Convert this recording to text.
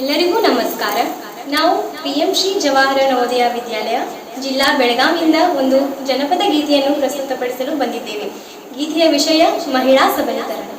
ಎಲ್ಲರಿಗೂ ನಮಸ್ಕಾರ. ನಾವು ಪಿ ಎಂ ಶ್ರೀ ಜವಾಹರ ನವೋದಯ ವಿದ್ಯಾಲಯ, ಜಿಲ್ಲಾ ಬೆಳಗಾವಿಯಿಂದ ಒಂದು ಜನಪದ ಗೀತೆಯನ್ನು ಪ್ರಸ್ತುತಪಡಿಸಲು ಬಂದಿದ್ದೇವೆ. ಗೀತೆಯ ವಿಷಯ ಮಹಿಳಾ ಸಬಲೀಕರಣ.